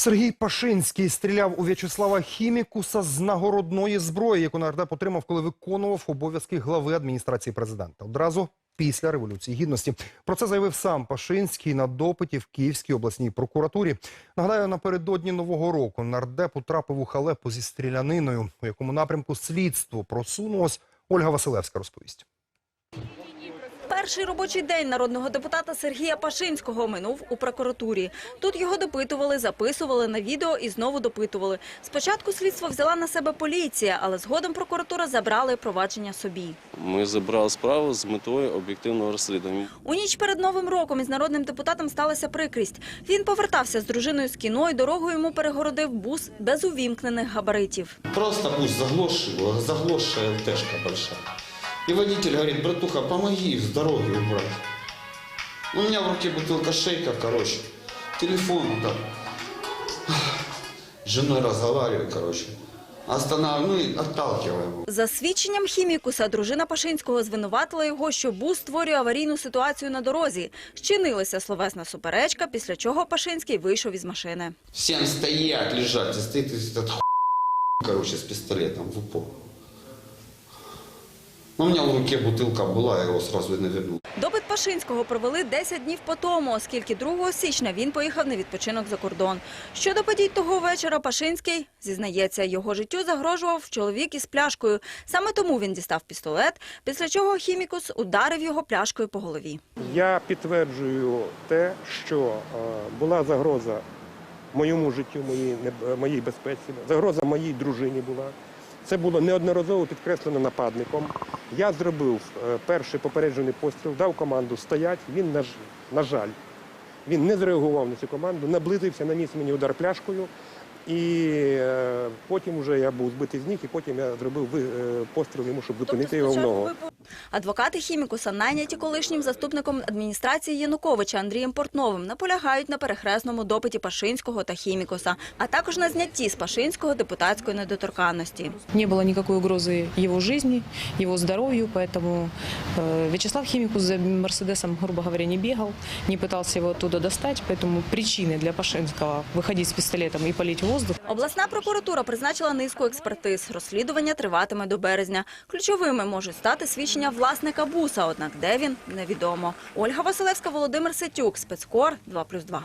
Сергій Пашинський стріляв у В'ячеслава Хімікуса з нагородної зброї, яку нардеп отримав, коли виконував обов'язки глави адміністрації президента. Одразу після революції гідності. Про це заявив сам Пашинський на допиті в Київській обласній прокуратурі. Нагадаю, напередодні нового року нардеп утрапив у халепу зі стріляниною, у якому напрямку слідство просунулось. Ольга Василевська розповість. Перший робочий день народного депутата Сергія Пашинського минув у прокуратурі. Тут його допитували, записували на відео і знову допитували. Спочатку слідство взяла на себе поліція, але згодом прокуратура забрала провадження собі. Ми забрали справу з метою об'єктивного розслідування. У ніч перед Новим роком із народним депутатом сталася прикрість. Він повертався з дружиною з кіно і дорогу йому перегородив бус без увімкнених габаритів. Просто пусть заглохший, заглохшая ЛТшка большая. И водитель говорит, братуха, помоги с дороги убрать. У меня в руке бутылка шейка, короче. Телефон вот так. С женой разговариваю, короче. Останавливаю, ну. За свідченням хімікуса, дружина Пашинського звинуватила його, що бус створює аварійну ситуацію на дорозі. Щинилася словесна суперечка, після чого Пашинський вийшов із машини. Всем стоять, лежать. Стоит этот хуй, короче, с пистолетом в упор. Ну, у меня в руке бутылка была, я его сразу и навернул. Допит Пашинського провели 10 днів по тому, оскільки 2 січня він поїхав на відпочинок за кордон. Щодо подій того вечора, Пашинський зізнається, його життю загрожував чоловік із пляшкою. Саме тому він дістав пістолет, після чого хімікус ударив його пляшкою по голові. Я підтверджую те, що е, була загроза моєму життю, моїй, не- моїй безпеці, загроза моїй дружині була. Це було неодноразово підкреслено нападником. Я зробив е, перший попереджений постріл, дав команду стоять. Він, на, жаль, він не зреагував на цю команду, наблизився, наніс мені удар пляшкою. І е, потім вже я був збитий з ніг, і потім я зробив е, постріл йому, щоб зупинити його в ногу. Адвокати хімікуса, найняті колишнім заступником адміністрації Януковича Андрієм Портновим, наполягають на перехресному допиті Пашинського та хімікуса, а також на знятті з Пашинського депутатської недоторканності. Не было никакой угрозы его жизни, его здоровью, поэтому э, Вячеслав Химикус за Мерседесом, грубо говоря, не бегал, не пытался его оттуда достать, поэтому причины для Пашинского выходить с пистолетом и полить в воздух Обласна прокуратура призначила низку експертиз. Розслідування триватиме до березня. Ключовими можуть стати свідчення власника буса, однак де він – невідомо. Ольга Василевська, Володимир Сетюк, спецкор 2+,2.